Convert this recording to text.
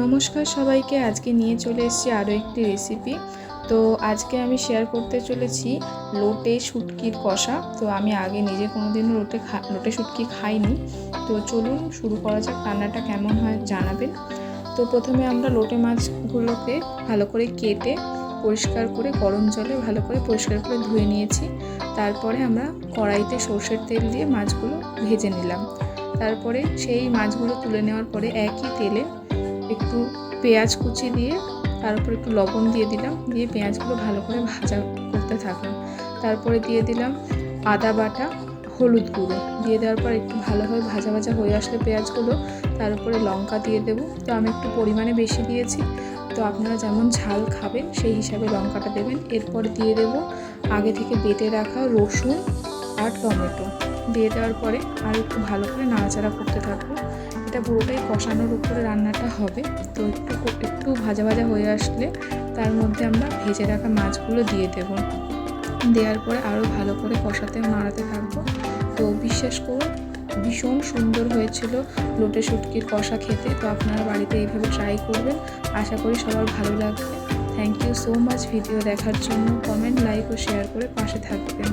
নমস্কার সবাইকে, আজকে নিয়ে চলে এসেছি আরও একটি রেসিপি তো আজকে আমি শেয়ার করতে চলেছি লোটে শুটকির কষা। তো আমি আগে নিজে কোনোদিনও লোটে খা, লোটে শুটকি খাইনি। তো চলুন শুরু করা যাক, রান্নাটা কেমন হয় জানাবেন। তো প্রথমে আমরা লোটে মাছগুলোকে ভালো করে কেটে, পরিষ্কার করে, গরম জলে ভালো করে পরিষ্কার করে ধুয়ে নিয়েছি। তারপরে আমরা কড়াইতে সর্ষের তেল দিয়ে মাছগুলো ভেজে নিলাম। তারপরে সেই মাছগুলো তুলে নেওয়ার পরে একই তেলে একটু পেঁয়াজ কুচি দিয়ে তার উপর একটু লবণ দিয়ে দিলাম। দিয়ে পেঁয়াজগুলো ভালো করে ভাজা করতে থাকলাম। তারপরে দিয়ে দিলাম আদা বাটা, হলুদ গুঁড়ো। দিয়ে দেওয়ার পর একটু ভালোভাবে ভাজা ভাজা হয়ে আসলে পেঁয়াজগুলো তার উপরে লঙ্কা দিয়ে দেবো। তো আমি একটু পরিমাণে বেশি দিয়েছি। তো আপনারা যেমন ঝাল খাবেন সেই হিসাবে লঙ্কাটা দেবেন। এরপর দিয়ে দেবো আগে থেকে বেটে রাখা রসুন আর টমেটো। দিয়ে দেওয়ার পরে আর একটু ভালো করে নাড়াচাড়া করতে থাকব। এটা পুরোটাই কষানোর উপরে রান্নাটা হবে। তো একটু একটু ভাজা ভাজা হয়ে আসলে তার মধ্যে আমরা ভেজে রাখা মাছগুলো দিয়ে দেব। দেওয়ার পরে আরও ভালো করে কষাতে মারাতে থাকব। তো বিশ্বাস করুন, ভীষণ সুন্দর হয়েছিল লোটে শুটকির কষা খেতে। তো আপনারা বাড়িতে এইভাবে ট্রাই করবেন। আশা করি সবার ভালো লাগবে। Thank you so much video দেখার জন্য কমেন্ট লাইক ও শেয়ার করে পাশে থাকবেন।